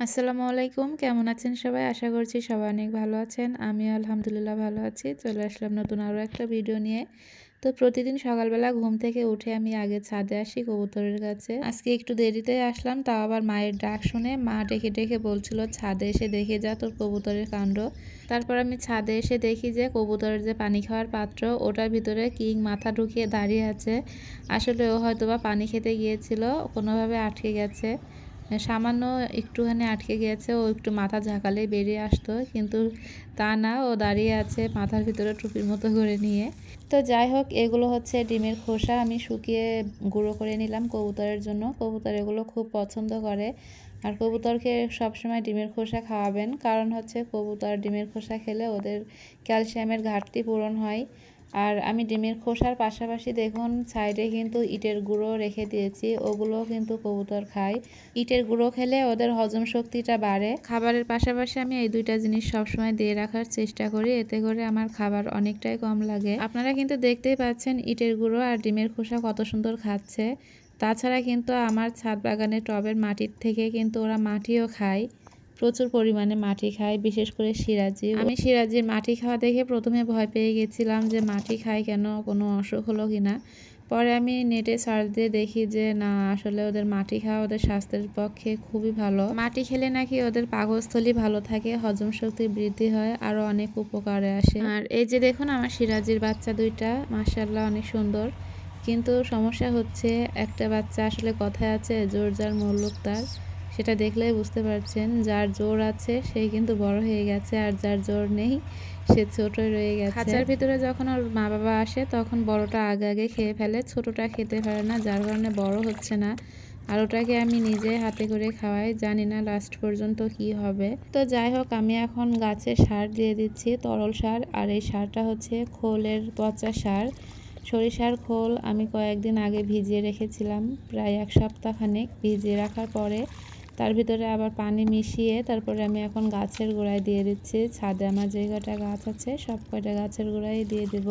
আসসালামু আলাইকুম, কেমন আছেন সবাই? আশা করছি সবাই অনেক ভালো আছেন। আমি আলহামদুলিল্লাহ ভালো আছি। চলে আসলাম নতুন আরও একটা ভিডিও নিয়ে। তো প্রতিদিন সকালবেলা ঘুম থেকে উঠে আমি আগে ছাদে আসি কবুতরের কাছে। আজকে একটু দেরিতে আসলাম, তাও আবার মায়ের ডাক শুনে মা ডেকে ডেকে বলছিল, ছাদে এসে দেখে যা তোর কবুতরের কাণ্ড। তারপর আমি ছাদে এসে দেখি যে কবুতরের যে পানি খাওয়ার পাত্র, ওটার ভিতরে কিং মাথা ঢুকিয়ে দাঁড়িয়ে আছে। আসলে ও হয়তোবা পানি খেতে গিয়েছিল, কোনোভাবে আটকে গেছে। সামান্য একটুখানি আটকে গিয়েছে, ও একটু মাথা ঝাঁকালে বেরিয়ে আসতো, কিন্তু তা না, ও দাঁড়িয়ে আছে মাথার ভিতরে টুপির মতো করে নিয়ে। তো যাই হোক, এগুলো হচ্ছে ডিমের খোসা, আমি শুকিয়ে গুঁড়ো করে নিলাম কবুতরের জন্য। কবুতর এগুলো খুব পছন্দ করে। আর কবুতরকে সবসময় ডিমের খোসা খাওয়াবেন, কারণ হচ্ছে কবুতর ডিমের খোসা খেলে ওদের ক্যালসিয়ামের ঘাটতি পূরণ হয়। আর আমি ডিমের খোসার পাশাপাশি দেখুন সাইডে কিন্তু ইটের গুঁড়ো রেখে দিয়েছি ওগুলো কিন্তু কবুতর খায়। ইটের গুঁড়ো খেলে ওদের হজম শক্তিটা বাড়ে। খাবারের পাশাপাশি আমি এই দুইটা জিনিস সবসময় দিয়ে রাখার চেষ্টা করি, এতে করে আমার খাবার অনেকটাই কম লাগে। আপনারা কিন্তু দেখতেই পাচ্ছেন ইটের গুঁড়ো আর ডিমের খোসা কত সুন্দর খাচ্ছে। তাছাড়া কিন্তু আমার ছাদ বাগানের টবের মাটির থেকে কিন্তু ওরা মাটিও খায়। প্রচুর পরিমাণে মাটি খায় বিশেষ করে সিরাজি আমি সিরাজির মাটি খাওয়া দেখে প্রথমে ভয় পেয়ে গেছিলাম যে মাটি খায় কেন, কোনো অসুখ হলো কিনা পরে আমি নেটে সার্চ দিয়ে দেখি যে না, আসলে ওদের মাটি খাওয়া ওদের স্বাস্থ্যের পক্ষে খুবই ভালো। মাটি খেলে নাকি ওদের পাকস্থলী ভালো থাকে, হজম শক্তি বৃদ্ধি হয় আরও অনেক উপকারে আসে। আর এই যে দেখুন আমার সিরাজির বাচ্চা দুইটা মার্শাল্লাহ অনেক সুন্দর। কিন্তু সমস্যা হচ্ছে একটা বাচ্চা আসলে কথায় আছে, জোর যার মল্লুক তার। সেটা দেখলেই বুঝতে পারছেন, যার জোর আছে সেই কিন্তু বড় হয়ে গেছে আর যার জোর নেই সে ছোটই রয়ে গেছে। খাঁচার ভিতরে যখন ওর মা বাবা আসে তখন বড়টা আগে আগে খেয়ে ফেলে, ছোটটা খেতে পারে না, যার কারণে বড় হচ্ছে না। আর ওটাকে আমি নিজে হাতে করে খাওয়াই, জানি না লাস্ট পর্যন্ত কি হবে। তো যাই হোক, আমি এখন গাছে সার দিয়ে দিচ্ছি, তরল সার, আর এই সারটা হচ্ছে খোলের পচা সার। সরিষার খোল আমি কয়েকদিন আগে ভিজিয়ে রেখেছিলাম, প্রায় এক সপ্তাহ খানেক ভিজিয়ে রাখার পরে তার ভিতরে আবার পানি মিশিয়ে তারপরে আমি এখন গাছের গোড়ায় দিয়ে দিচ্ছি। ছাদে আমার যে কটা গাছ আছে, সব কয়টা গাছের গোড়ায় দিয়ে দেব।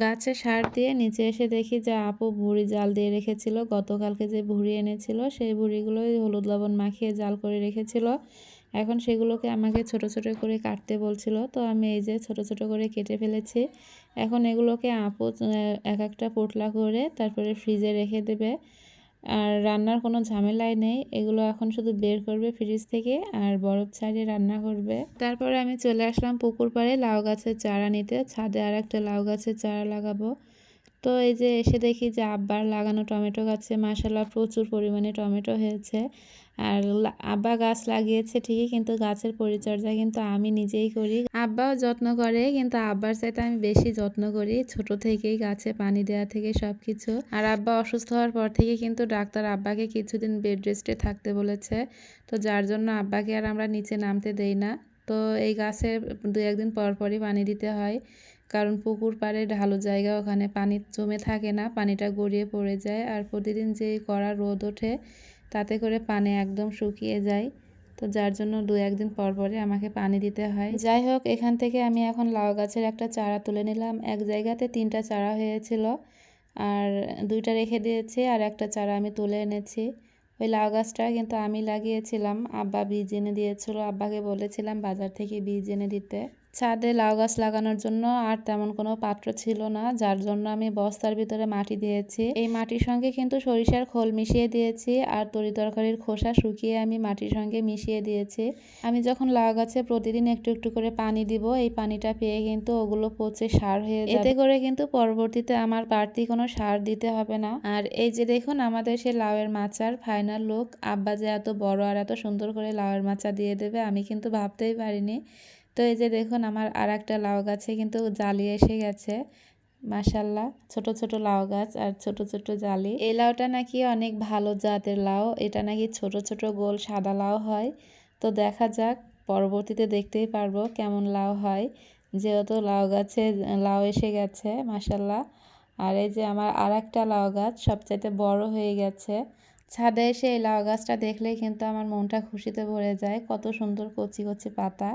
গাছে সার দিয়ে নিচে এসে দেখি যে আপু ভুড়ি জাল দিয়ে রেখেছিল। গতকালকে যে ভুড়ি এনেছিল, সেই ভুড়িগুলোই হলুদ লবণ মাখিয়ে জাল করে রেখেছিল। এখন সেগুলোকে আমাকে ছোট ছোট করে কাটতে বলছিল। তো আমি এই যে ছোট ছোট করে কেটে ফেলেছি। এখন এগুলোকে আপু এক একটা পোটলা করে তারপরে ফ্রিজে রেখে দেবে। আর রান্নার কোনো ঝামেলাই নেই। এগুলো এখন শুধু বের করবে ফ্রিজ থেকে আর বরফ ছাড়িয়ে রান্না করবে। তারপরে আমি চলে আসলাম পুকুর পাড়ে লাউ গাছের চারা নিতে। ছাদে আর একটা লাউ গাছের চারা লাগাবো। তো এই যে এসে দেখি যে আব্বার লাগানো টমেটো গাছে মাসাল্লাহ প্রচুর পরিমাণে টমেটো হয়েছে। আর আব্বা গাছ লাগিয়েছে ঠিকই কিন্তু গাছের পরিচর্যা কিন্তু আমি নিজেই করি। আব্বাও যত্ন করে কিন্তু আব্বার চাইতে আমি বেশি যত্ন করি ছোট থেকেই গাছে পানি দেওয়া থেকে সব কিছু আর আব্বা অসুস্থ হওয়ার পর থেকে কিন্তু ডাক্তার আব্বাকে কিছুদিন বেড রেস্টে থাকতে বলেছে। তো যার জন্য আব্বাকে আর আমরা নিচে নামতে দেই না। তো এই গাছে দু একদিন পর পরই পানি দিতে হয়। কারণ পুকুর পাড়ে ঢালু জায়গা, ওখানে পানি জমে থাকে না, পানিটা গড়িয়ে পড়ে যায় আর প্রতিদিন যে কড়া রোদ ওঠে, তাতে করে পানি একদম শুকিয়ে যায়। তো যার জন্য দু একদিন পর পরে আমাকে পানি দিতে হয়। যাই হোক, এখান থেকে আমি এখন লাউ গাছের একটা চারা তুলে নিলাম। এক জায়গাতে তিনটা চারা হয়েছিল আর দুইটা রেখে দিয়েছি আর একটা চারা আমি তুলে এনেছি। ওই লাউ গাছটা কিন্তু আমি লাগিয়েছিলাম। আব্বা বীজ এনে দিয়েছিল। আব্বাকে বলেছিলাম বাজার থেকে বীজ এনে দিতে। ছাদে লাউ গাছ লাগানোর জন্য আর তেমন কোনো পাত্র ছিল না, যার জন্য আমি বস্তার ভিতরে মাটি দিয়েছি। এই মাটির সঙ্গে কিন্তু সরিষার খোল মিশিয়ে দিয়েছি আর তরি তরকারির খোসা শুকিয়ে আমি মাটির সঙ্গে মিশিয়ে দিয়েছি। আমি যখন লাউ গাছে প্রতিদিন একটু একটু করে পানি দিব, এই পানিটা পেয়ে কিন্তু ওগুলো পচে সার হয়ে যাবে। এতে করে কিন্তু পরবর্তীতে আমার বাড়তি কোনো সার দিতে হবে না। আর এই যে দেখুন, আমাদের সে লাউয়ের মাচার ফাইনাল লুক আব্বা যে এত বড় আর এত সুন্দর করে লাউয়ের মাচা দিয়ে দেবে, আমি কিন্তু ভাবতেই পারিনি। তো এই যে দেখুন আমার আর একটা লাউ গাছে কিন্তু জালি এসে গেছে। মাসাল্লাহ ছোট ছোট লাউ গাছ আর ছোট ছোট জালি। এই লাউটা নাকি অনেক ভালো জাতের লাউ। এটা নাকি ছোট ছোট গোল সাদা লাউ হয়। তো দেখা যাক, পরবর্তীতে দেখতেই পারব কেমন লাউ হয়। যেহেতু লাউ গাছে লাউ এসে গেছে মাসাল্লাহ আর এই যে আমার আর একটা লাউ গাছ সবচাইতে বড় হয়ে গেছে। ছাদে এসে এই লাউ গাছটা দেখলেই কিন্তু আমার মনটা খুশিতে ভরে যায়। কত সুন্দর কচি কচি পাতা।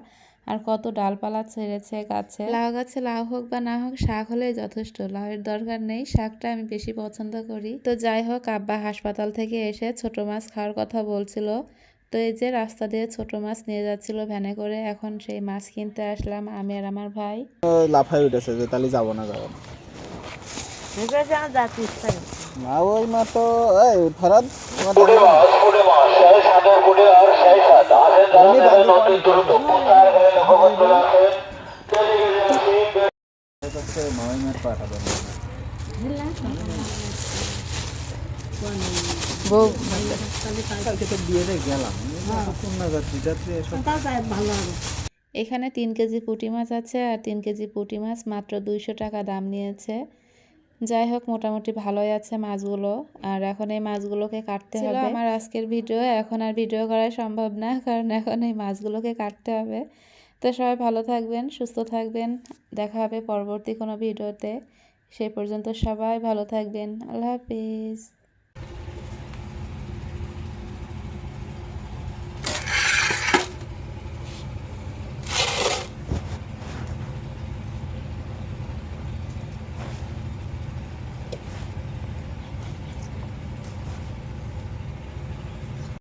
আর কত ডালপালা ছেড়েছে গাছে। লাউ গাছে লাউ হোক বা না হোক শাক হলেই যথেষ্ট। লাউয়ের দরকার নেই শাকটা আমি বেশি পছন্দ করি। তো যাই হোক আব্বা হাসপাতাল থেকে এসে ছোট মাছ খাওয়ার কথা বলছিল। তো এই যে রাস্তা দিয়ে ছোট মাছ নিয়ে যাচ্ছিল ভ্যানে করে এখন সেই মাছ কিনতে আসলাম আমি আর আমার ভাই। তো লাফাই উঠেছে যে তাহলে যাব না যাব না ওই মা তো এই ফরাদ এখানে তিন কেজি পুঁটি মাছ আছে আর তিন কেজি পুঁটি মাছ মাত্র দুইশো টাকা দাম নিয়েছে। যাই হোক মোটামুটি ভালোই আছে মাছগুলো। আর এখন এই মাছগুলোকে কাটতে হবে। আমার আজকের ভিডিও এখন আর ভিডিও করা সম্ভব না কারণ এখন এই মাছগুলোকে কাটতে হবে। তো সবাই ভালো থাকবেন, সুস্থ থাকবেন। দেখা হবে পরবর্তী কোনো ভিডিওতে। সেই পর্যন্ত সবাই ভালো থাকবেন। আল্লাহ হাফিজ।